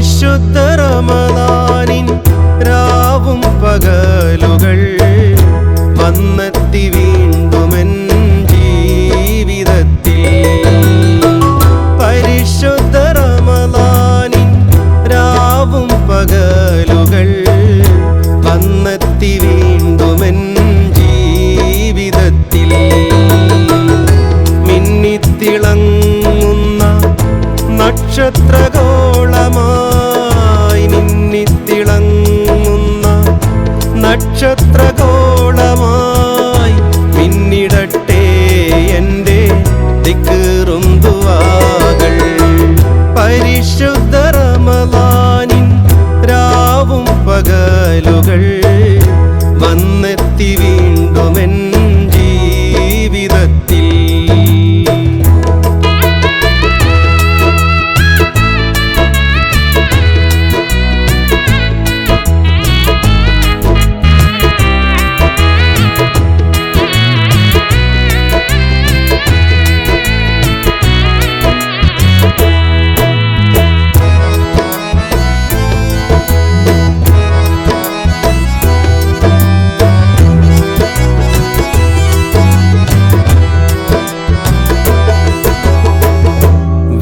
വിശുദ്ധ റമദാനിൻ രാവും പകലുകൾ വന്നെത്തി വീണ്ടുമെൻ ജീവിതത്തിൽ. പരിശുദ്ധ റമദാനിൻ രാവും പകലുകൾ വന്നെത്തി വീണ്ടുമെൻ ജീവിതത്തിൽ. മിന്നിത്തിളങ്ങുന്ന നക്ഷത്രകോൾ നക്ഷത്രഗോളമായി പിന്നിടട്ടെ എന്റെ തിക്കീറും പരിശുദ്ധ റമലാനിൻ രാവും പകലുകൾ.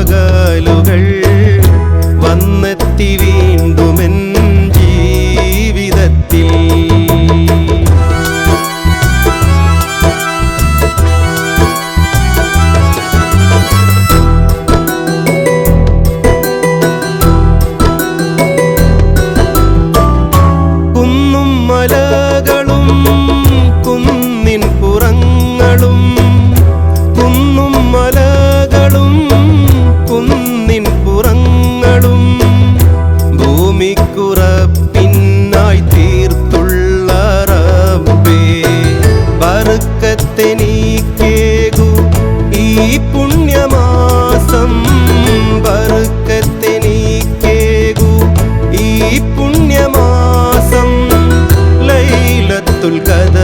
പകലുകൾ తుల్కద